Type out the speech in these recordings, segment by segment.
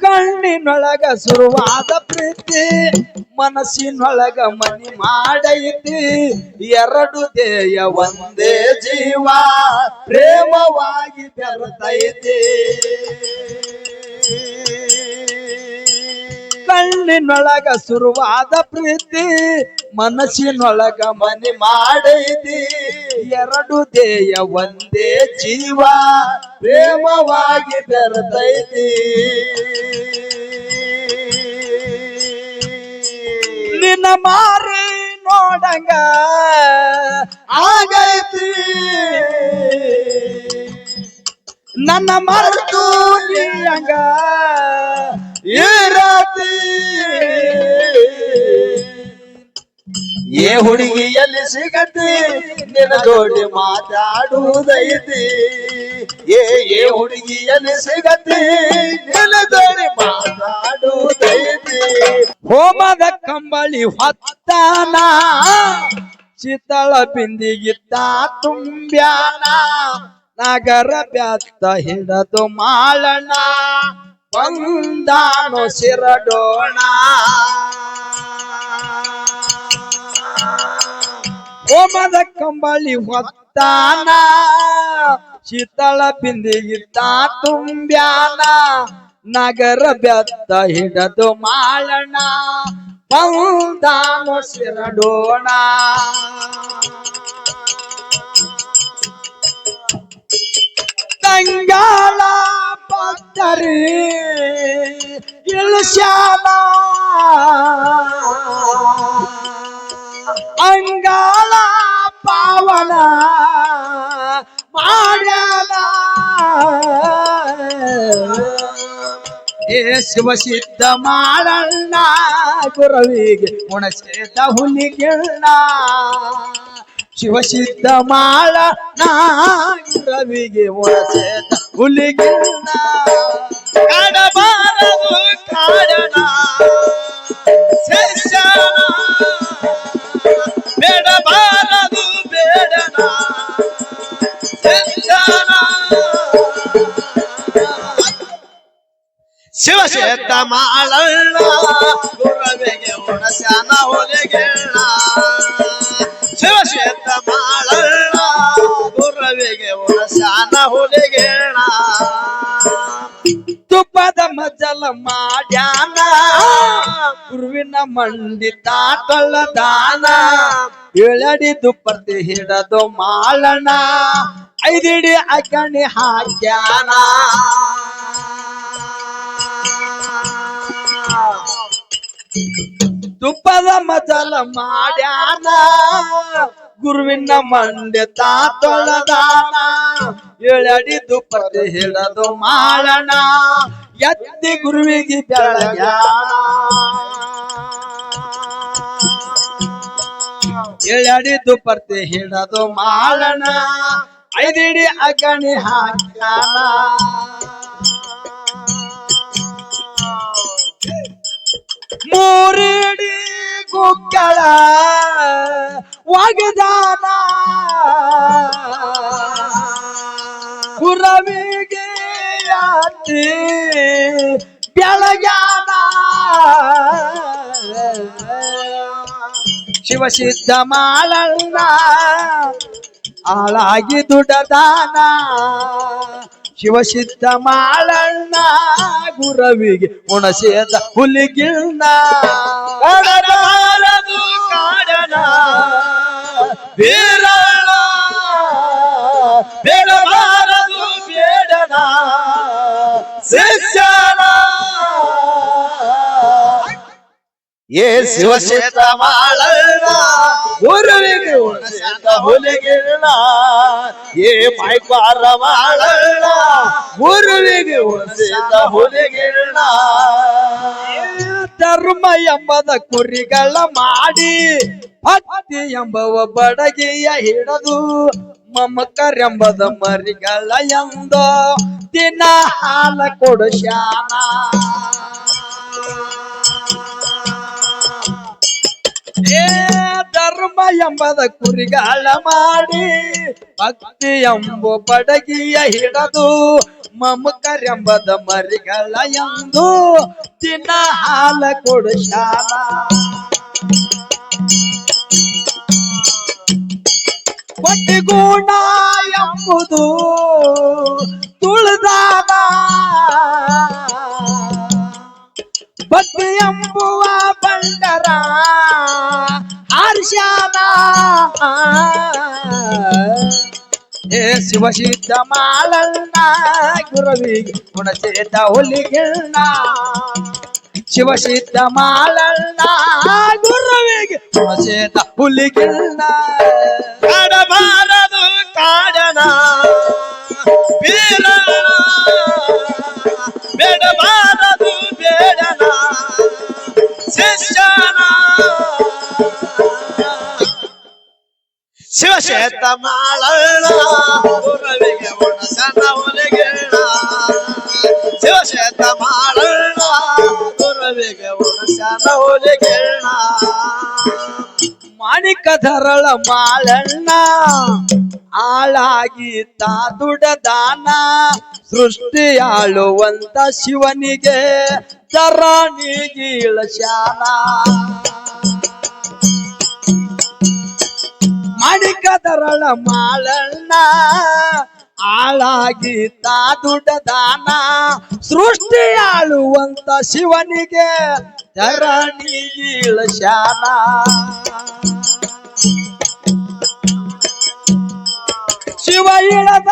ಕಣ್ಣಿನೊಳಗ ಶುರುವಾದ ಪ್ರೀತಿ, ಮನಸ್ಸಿನೊಳಗ ಮನಿ ಮಾಡೈತಿ. ಎರಡು ದೇಯ ಒಂದೇ ಜೀವ, ಪ್ರೇಮವಾಗಿ ಬೆರೆತೈತಿ. ಕಣ್ಣಿನೊಳಗ ಶುರುವಾದ ಪ್ರೀತಿ, ಮನಸ್ಸಿನೊಳಗ ಮನಿ ಮಾಡೈತಿ. ಎರಡು ದೇಯ ಒಂದೇ ಜೀವ ಪ್ರೇಮವಾಗಿ ಬೆರೆತೈತಿ ನಿನ್ನ ಮಾರಿ ನೋಡಂಗ ಆಗೈತಿ. ನನ್ನ ಮರೆತು ಇರತಿ ಏ ಹುಡುಗಿಯಲ್ಲಿ ಸಿಗತಿ ನಿನ್ನ ಜೋಡಿ ಮಾತಾಡುವುದೈತಿ. ಏ ಏ ಹುಡುಗಿಯಲ್ಲಿ ಸಿಗತಿ ನಿನ್ನ ಜೋಡಿ ಮಾತಾಡುವುದೈತಿ. ಹೋಮದ ಕಂಬಳಿ ಹೊತ್ತಾನ, ಶೀತಳ ಬಿಂದಿಗಿತ್ತ ತುಂಬ್ಯಾನ, ನಗರ ಬ್ಯಾತ್ತ ಹಿಡದು ಮಾಳಣ ಬಂದಾನು ಸಿರಡೋಣ. ಹೋಮದ ಕಂಬಳಿ ಹೊತ್ತಾನ, ಶೀತಳ ಬಿಂದಿಗಿತ್ತ ತುಂಬ್ಯಾನ, ನಗರ ಬೆತ್ತ ಹಿಡದು ಮಾಳಣ ಬಂದಾನು ಸಿರಡೋಣ. ತಂಗಾಳ ಪತ್ತರಿ ಇಳಿಸ್ಯಾನ. ಅಂಗಾಳ ಪಾವನ ಮಾಡ್ಯಾನ. ಏ ಶಿವಸಿದ್ಧ ಮಾಡಣ್ಣ, ಗುರವಿಗೆ ಉಣಸೇತ ಹುಲಿಗೆಣ್ಣ ಶಿವಸಿದ್ಧ ಮಾಡ ಗುರವಿಗೆ ಉಣಸೇತ ಹುಲಿಗೆಣ್ಣ ಕಾಡಬಾರದು ಕಾರಣ ಶಿಷ್ಯನ ಶಿವಶೇತ ಮಾಳಣ್ಣ ಗುರವೆಗೆ ಉಣಸ್ಯಾನ ಹೊಲಿಗೆಣ್ಣ ಶಿವಶೇತ ಮಾಳಣ್ಣ ಗುರವೆಗೆ ಉಣಸ್ಯಾನ ಹೊಲಿಗೆಣ್ಣ ತುಪ್ಪದ ಮಜಲ ಮಾಡ್ಯಾನ. ಗುರುವಿನ ಮಂಡಿ ತಾಟೊಳ್ಳದಾನ ಏಳಡಿ ದುಪ್ಪರ್ತಿ ಹಿಡದು ಮಾಳಣ. ಐದಿಡಿ ಅಗಣಿ ಹಾಕ್ಯಾನ. ತುಪ್ಪದ ಮಜಲ ಮಾಡ್ಯಾನ. ಗುರುವಿನ ಮಂಡೆ ತಾತೊಳದಾನ ಏಳಡಿ ಪತಿ ಹಿಡದು ಮಾಡಣ ಎತ್ತಿ ಗುರುವಿಗೆ ಬೆಳಗ್ಯಾನ ಏಳಡಿ ಪತಿ ಹಿಡದು ಮಾಡಣ ಐದಿಡಿ ಅಗಣಿ ಹಾಕ್ಯಾನ ಮೂರಿಡಿ ಗುಕ್ಕಳ ಒಗದಾನ ಕುರವಿಗೆ ಯಾತಿ ಬೆಳಗಾನ ಶಿವಸಿದ್ಧ ಮಾಳಣ್ಣ ಆಳಾಗಿ ದುಡದಾನ. ಶಿವಸಿದ್ಧ ಮಾಳಣ್ಣ ಗುರವಿಗೆ ಉಣಸೇದ ಹುಲಿಗಿಣ್ಣ ಕಾಡಬಾರದು ಕಾಡಣ ಬೀರಣ ಬೇಡಬಾರದು ಬೇಡಣ ಶಿಷ್ಯನ ಏ ಶಿವಶೇತ ಮಾಳಣ್ಣ ಗುರುವಿಗೆ ಉಣಸೇದ ಹುಲಿಗಿಣ್ಣ ಏ ಮೈಪಾರ ಮಾಳಣ್ಣ ಗುರುವಿಗೆ ಉಣಸೇದ ಹುಲಿಗಿಣ್ಣ ಧರ್ಮ ಎಂಬದ ಕುರಿಗಳ ಮಾಡಿ ಭಕ್ತಿ ಎಂಬವ ಬಡಗಿಯ ಹಿಡದು ಮಮಕರೆಂಬದ ಮರಿಗಳ ಎಂದ ದಿನ ಹಾಲ ಕೊಡುಶ್ಯಾನ ಏ ಧರ್ಮ ಎಂಬದ ಕುರಿಗಾಲ ಮಾಡಿ ಭಕ್ತಿ ಎಂಬ ಬಡಗಿಯ ಹಿಡದು ಮಮಕರೆಂಬದ ಮರಿಗಳ ಎಂದು ದಿನ ಹಾಲ ಕೊಡುಶಾಲ ಒಟ್ಟಿಗೂಣ ಎಂಬುದು ತುಳಿದಾದ ಬದ್ದು ಎಂಬುವ ಬಂಡರ ಹರ್ಷದ ಏ ಶಿವಸಿದ್ಧ ಮಾಲಣ್ಣ ಗುರುವಿಗೆ ಗುಣಚೇತ ಹುಲಿಗಿಣ್ಣ ಶಿವಸಿದ್ಧ ಮಾಳಣ್ಣ ಗುರುವಿಗೆ ಶಿವಶೇತ ಹುಲಿಗಿಲ್ಲ ಕಾಡಬಾರದು ಕಾಡನ ಬೇಡಬಾರದು ಬೇಡನ. ಶಿಷ್ಯನ. ಶಿವಶೇತ ಮಾಳಣ ಗುರುವಿಗೆ ಉಣಸನ ಹುಲಿಗಿಲ್ಲ ಶಿವಶೇತ ಒಲಿಗಿಣ ಮಾಣಿಕ ಧರಳ ಮಾಳಣ್ಣ ಆಳಾಗಿ ತಾದುಡದಾನ ಸೃಷ್ಟಿ ಆಳುವಂತ ಶಿವನಿಗೆ ತರಾಣಿಗೀಳ ಶಾನ. ಮಾಣಿಕ ಧರಳ ಮಾಳಣ್ಣ ಆಳಾಗಿ ತಾದುಡದಾನ ಸೃಷ್ಟಿ ಆಳುವಂತ ಶಿವನಿಗೆ ಧರಣಿ ಶಾನ ಶಿವ ಇಳದ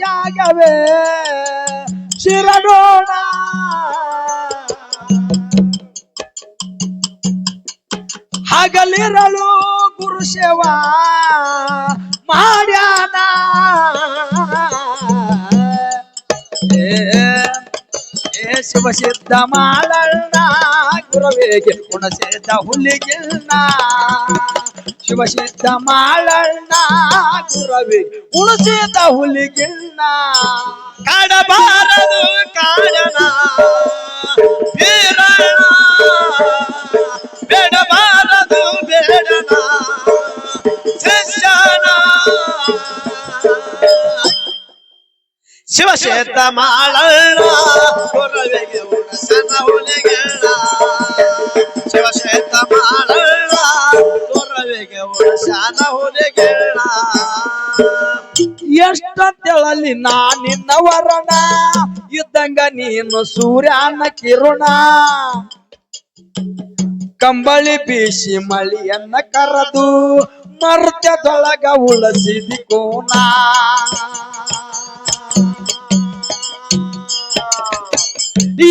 ಜಾಗವೇ ಶಿರಡೋಣ. ಹಗಲಿರಲು ಗುರು ಸೇವಾ ಮಾಡ್ಯಾನ ಏ ಶಿವ ಸಿದ್ಧ ಮಾಳಣ್ಣ ಗುರುವಿಗೆ ಗುಣಸಿದ್ಧ ಹುಲಿಗಿಲ್ಲ ಶಿವ ಸಿದ್ಧ ಮಾಳಣ್ಣ ಗುರುವಿಗೆ ಗುಣಸಿದ್ಧ ಹುಲಿಗಿಲ್ಲ ಕಾಡಬಾರದು ಕಾಡನ ಬೀರಣ ಬೇಡಬಾರದು ಶಿಷ್ಯನ. ಶಿವಶೇತ ಮಾಳಣ್ಣ ಎಷ್ಟಂತೇಳಲಿ ನಾ ನಿನ್ನ ವರಣ? ಇದ್ದಂಗ ನೀನು ಸೂರ್ಯನ ಕಿರುಣ. ಕಂಬಳಿ ಬೀಸಿ ಮಳಿಯನ್ನ ಕರೆದು, ಮರ್ತ್ಯದೊಳಗ ಉಳಸಿದಿ ಕೋಣ.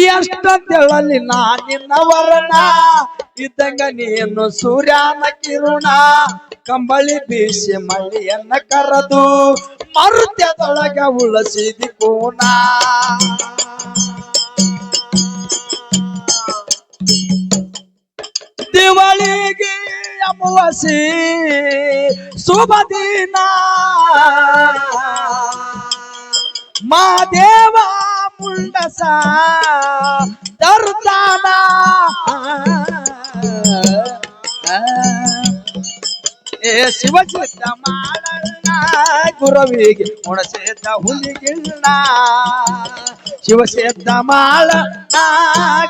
ಎಷ್ಟಂತೇಳಲಿ ನಾ ನಿನ್ನ ವರಣ? ಇದ್ದಂಗ ನೀನು ಸೂರ್ಯನ ಕಿರುಣ. ಕಂಬಳಿ ಬೀಸಿ ಮಳಿಯನ್ನ ಕರೆದು ಮರುತ್ಯದೊಳಗ ಉಳಸಿದಿ ಕೋನ ದಿವಾಳಿಗೆ ಅಮವಾಸಿ ಶುಭ ದಿನ. ಮಾದೇವ ಮುಂಡಸ ತರುತ್ತಾನ ಶಿವಚಿತ್ತ ಮಾಡಣ್ಣ ಗುರವಿಗೆ ಉಣಸೇತ ಹುಲಿಗಿಣ್ಣ ಶಿವಸೇತ ಮಾಡಣ್ಣ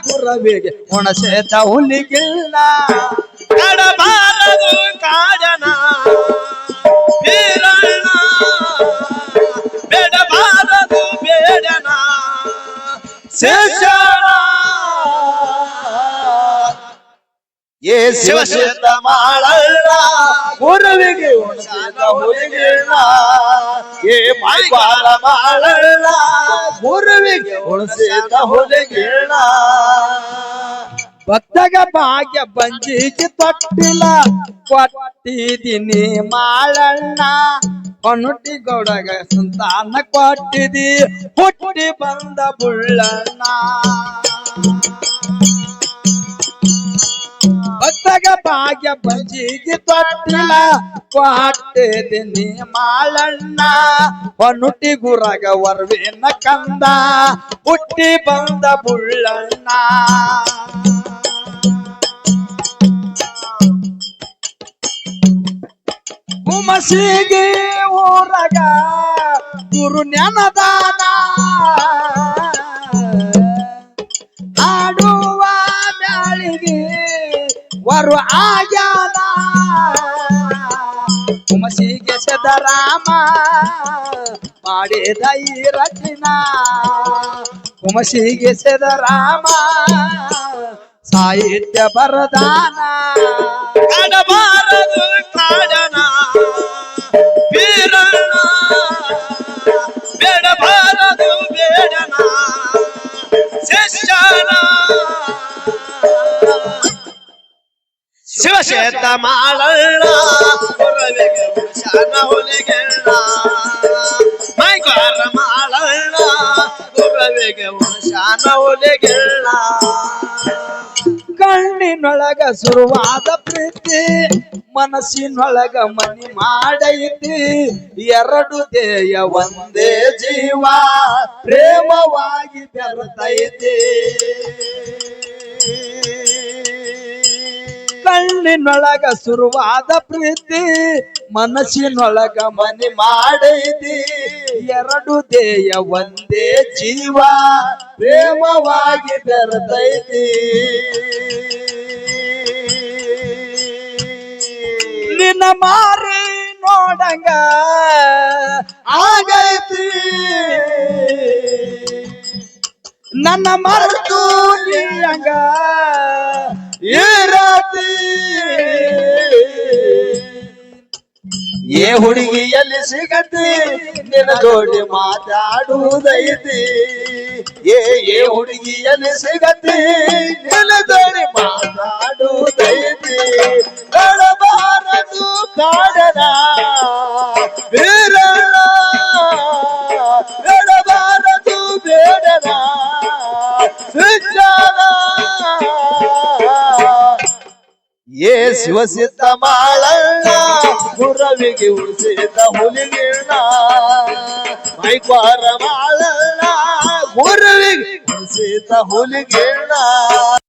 ಗುರವಿಗೆ ಉಣಸೇತ ಹುಲಿಗಿಣ್ಣ ಕಡಬಾರದು ಕಾಡನ ಬೀರಣ ಬೇಡಬಾರದು ಬೇಡನ ಶಿಷ್ಯನ ಏ ಶಿವಶೇತ ಮಾಳಣ್ಣ ಗುರುವಿಗೆ ಉಣಸಿದ ಹುಲಿಗಿಣ್ಣ ಏ ಮೈಬಾರ ಮಾಳಣ್ಣ ಗುರುವಿಗೆ ಉಣಸಿದ ಹುಲಿಗಿಣ್ಣ ಭಕ್ತಗ ಭಾಗ್ಯ ಬಂಜಿಗೆ ತೊಟ್ಟಿಲ್ಲ ಕೊಟ್ಟಿದ್ದೀನಿ ಮಾಳಣ್ಣ. ಹೊನ್ನುಟ್ಟಿ ಗೌಡಗ ಸಂತಾನ ಕೊಟ್ಟಿದಿ. ಹುಟ್ಟಿ ಬಂದ ಬುಳ್ಳಣ್ಣ ಭಕ್ತಗ ಭಾಗ್ಯ ಬಂಜಿಗೆ ತೊಟ್ಟಿಲ್ಲ ಕೊಟ್ಟಿದ್ದೀನಿ ಮಾಳಣ್ಣ ಹೊನ್ನುಟ್ಟಿ ಗುರಗ ವರ್ವೇನ ಕಂದ, ಹುಟ್ಟಿ ಬಂದ ಬುಳ್ಳಣ್ಣ. ಹುಮಸಿಗೆ ಊರಗ ಗುರು ಜ್ಞಾನದಾನ. ವರು ಆಗ್ಯಾನ ಹುಮಸಿಗೆ ಸದರಾಮ ಮಾಡಿದ ಈ ರಚಿನ. ಹುಮಸಿಗೆ ಸದರಾಮ ಸಾಹಿತ್ಯ ಬರದಾನ ಕಾಡಬಾರದು ಕಾಡನ. ಮಾಡಲ್ಲ ಕಣ್ಣಿನೊಳಗ ಶುರುವಾದ ಪ್ರೀತಿ ಮನಸ್ಸಿನೊಳಗ ಮನಿ ಮಾಡೈತಿ. ಎರಡು ದೇಯ ಒಂದೇ ಜೀವ ಪ್ರೇಮವಾಗಿ ಬೆರೆತೈತಿ. ಕಣ್ಣಿನೊಳಗ ಶುರುವಾದ ಪ್ರೀತಿ, ಮನಸ್ಸಿನೊಳಗ ಮನಿ ಮಾಡೈತಿ ಎರಡು ದೇಯ ಒಂದೇ ಜೀವ ಪ್ರೇಮವಾಗಿ ಬೆರೆತೈತಿ ನಿನ್ನ ಮಾರಿ ನೋಡಂಗ ಆಗೈತಿ. ನನ್ನ ಮರೆತು ನೀಯಂಗ ಇರತಿ ಏ ಹುಡುಗಿಯಲ್ಲಿ ಸಿಗತಿ ನಿನ್ನ ಜೋಡಿ ಮಾತಾಡುವುದೈತಿ. ಏ ಏ ಹುಡುಗಿಯಲ್ಲಿ ಸಿಗತಿ ನಿನ್ನ ಜೋಡಿ ಮಾತಾಡುವುದೈತಿ. ಕಳಬಾರದು ಕಾಡನ ಬೀರಣ ಕಳಬಾರದು ಬೇಡನ ಏ, ಶಿವಸಿದ್ಧ ಗುರವಿಗೆ ಉಳಿಸಿದ ಹುಲಿಗಿಣ್ಣ ಮೈಕ್ವಾರ ಮಾಡಲ್ಲ ಗುರವಿಗೆ ಉಳಿಸಿದ ಹುಲಿಗಿಣ್ಣ